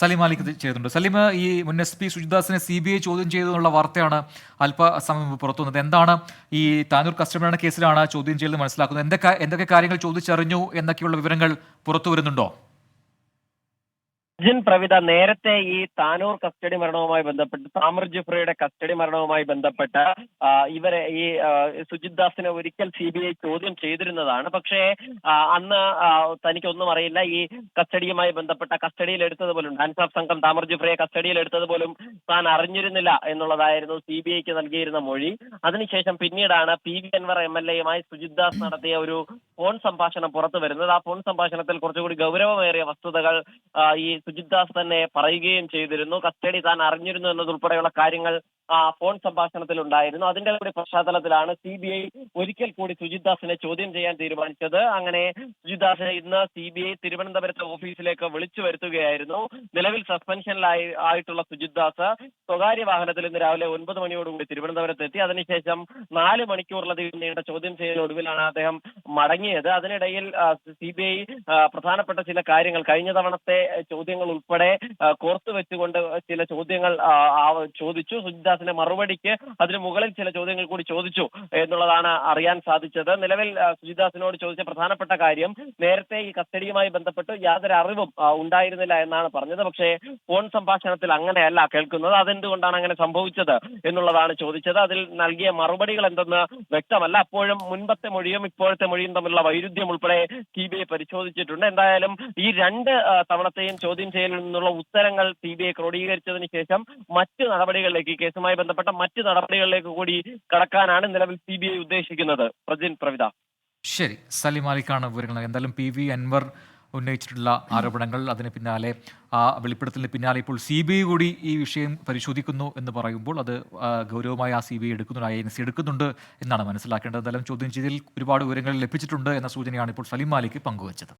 സലീം മാലിക് ചെയ്തിട്ടുണ്ട്. സലീം ഈ മുൻ എസ് പി സുജിദാസിനെ സി ബി ഐ ചോദ്യം ചെയ്തെന്നുള്ള വാർത്തയാണ് അല്പസമയം പുറത്തു വന്നത് എന്താണ് ഈ താനൂർ കസ്റ്റമർ കേസിലാണ് ചോദ്യം ചെയ്തത് മനസ്സിലാക്കുന്നത്? എന്തൊക്കെ എന്തൊക്കെ കാര്യങ്ങൾ ചോദിച്ചറിഞ്ഞു എന്നൊക്കെയുള്ള വിവരങ്ങൾ പുറത്തു വരുന്നുണ്ടോ? ജിൻ പ്രവിത നേരത്തെ ഈ താനൂർ കസ്റ്റഡി മരണവുമായി ബന്ധപ്പെട്ട് താമർ ജുഫ്രയുടെ കസ്റ്റഡി മരണവുമായി ബന്ധപ്പെട്ട് ഇവരെ ഈ സുജിത് ദാസിനെ ഒരിക്കൽ സി ബി ഐ ചോദ്യം ചെയ്തിരുന്നതാണ്. പക്ഷേ അന്ന് തനിക്കൊന്നും അറിയില്ല. ഈ കസ്റ്റഡിയുമായി ബന്ധപ്പെട്ട കസ്റ്റഡിയിൽ എടുത്തത് പോലും ഡാൻസാഫ് സംഘം താമർ ജുഫ്രയെ കസ്റ്റഡിയിൽ എടുത്തത് പോലും താൻ അറിഞ്ഞിരുന്നില്ല എന്നുള്ളതായിരുന്നു സി ബി ഐക്ക് നൽകിയിരുന്ന മൊഴി. അതിനുശേഷം പിന്നീടാണ് P V Anvar M L എയുമായി സുജിത് ദാസ് നടത്തിയ ഒരു ഫോൺ സംഭാഷണം പുറത്തു വരുന്നത്. ആ ഫോൺ സംഭാഷണത്തിൽ കുറച്ചുകൂടി ഗൗരവമേറിയ വസ്തുതകൾ ഈ സുജിത് ദാസ് തന്നെ പറയുകയും ചെയ്തിരുന്നു. കസ്റ്റഡി താൻ അറിഞ്ഞിരുന്നു എന്നതുൾപ്പെടെയുള്ള കാര്യങ്ങൾ ഫോൺ സംഭാഷണത്തിൽ ഉണ്ടായിരുന്നു അതിന്റെ കൂടി പശ്ചാത്തലത്തിലാണ് സി ബി ഐ ഒരിക്കൽ കൂടി സുജിത് ദാസിനെ ചോദ്യം ചെയ്യാൻ തീരുമാനിച്ചത്. അങ്ങനെ സുജിത് ദാസിനെ ഇന്ന് സി ബി ഐ തിരുവനന്തപുരത്തെ ഓഫീസിലേക്ക് വിളിച്ചു വരുത്തുകയായിരുന്നു. നിലവിൽ സസ്പെൻഷനിലായി ആയിട്ടുള്ള സുജിത് ദാസ് സ്വകാര്യ വാഹനത്തിൽ ഇന്ന് രാവിലെ ഒൻപത് മണിയോടുകൂടി തിരുവനന്തപുരത്ത് എത്തി അതിനുശേഷം നാല് മണിക്കൂറിലധികം നീണ്ട ചോദ്യം ചെയ്യലൊടുവിലാണ് അദ്ദേഹം മടങ്ങിയത്. അതിനിടയിൽ സി ബി ഐ പ്രധാനപ്പെട്ട ചില കാര്യങ്ങൾ കഴിഞ്ഞ തവണത്തെ ചോദ്യങ്ങൾ ഉൾപ്പെടെ കോർത്തു വെച്ചുകൊണ്ട് ചില ചോദ്യങ്ങൾ ചോദിച്ചു. ആ- സുജിദാസിന്റെ മറുപടിക്ക് അതിന് മുകളിൽ ചില ചോദ്യങ്ങൾ കൂടി ചോദിച്ചു എന്നുള്ളതാണ് അറിയാൻ സാധിച്ചത്. നിലവിൽ സുജിദാസിനോട് ചോദിച്ച പ്രധാനപ്പെട്ട കാര്യം നേരത്തെ ഈ കസ്റ്റഡിയുമായി ബന്ധപ്പെട്ട് യാതൊരു അറിവും ഉണ്ടായിരുന്നില്ല എന്നാണ് പറഞ്ഞത്. പക്ഷേ ഫോൺ സംഭാഷണത്തിൽ അങ്ങനെയല്ല കേൾക്കുന്നത്. അതെന്തുകൊണ്ടാണ് അങ്ങനെ സംഭവിച്ചത് എന്നുള്ളതാണ് ചോദിച്ചത്. അതിൽ നൽകിയ മറുപടികൾ എന്തെന്ന് വ്യക്തമല്ല. അപ്പോഴും മുൻപത്തെ മൊഴിയും ഇപ്പോഴത്തെ മൊഴിയും തമ്മിലുള്ള വൈരുദ്ധ്യം ഉൾപ്പെടെ സി ബി ഐ പരിശോധിച്ചിട്ടുണ്ട്. എന്തായാലും ഈ രണ്ട് തവണത്തെയും ചോദ്യം ചെയ്യലിൽ നിന്നുള്ള ഉത്തരങ്ങൾ സി ബി ഐ ക്രോഡീകരിച്ചതിന് ശേഷം മറ്റ് നടപടികളിലേക്ക് ഈ കേസുമായി ബന്ധപ്പെട്ട മറ്റ് നടപടികളിലേക്ക് കൂടി കടക്കാനാണ് നിലവിൽ സി ബി ഐ ഉദ്ദേശിക്കുന്നത്. പ്രജിൻ പ്രവിത. ശരി. സലിം അലിക്കാണ് വിവരങ്ങൾ. എന്തായാലും പി വി അൻവർ ഉന്നയിച്ചിട്ടുള്ള ആരോപണങ്ങൾ അതിന് പിന്നാലെ ആ വെളിപ്പെടുത്തലിന് പിന്നാലെ ഇപ്പോൾ സി ബി ഐ കൂടി ഈ വിഷയം പരിശോധിക്കുന്നു എന്ന് പറയുമ്പോൾ അത് ഗൗരവമായി ആ സി ബി ഐ എടുക്കുന്നുണ്ട് ഐ എൻ സി എടുക്കുന്നുണ്ട് എന്നാണ് മനസ്സിലാക്കേണ്ടത്. എന്തായാലും ചോദ്യം ചെയ്തതിൽ ഒരുപാട് വിവരങ്ങൾ ലഭിച്ചിട്ടുണ്ട് എന്ന സൂചനയാണ് ഇപ്പോൾ സലിം മാലിക്ക് പങ്കുവച്ചത്.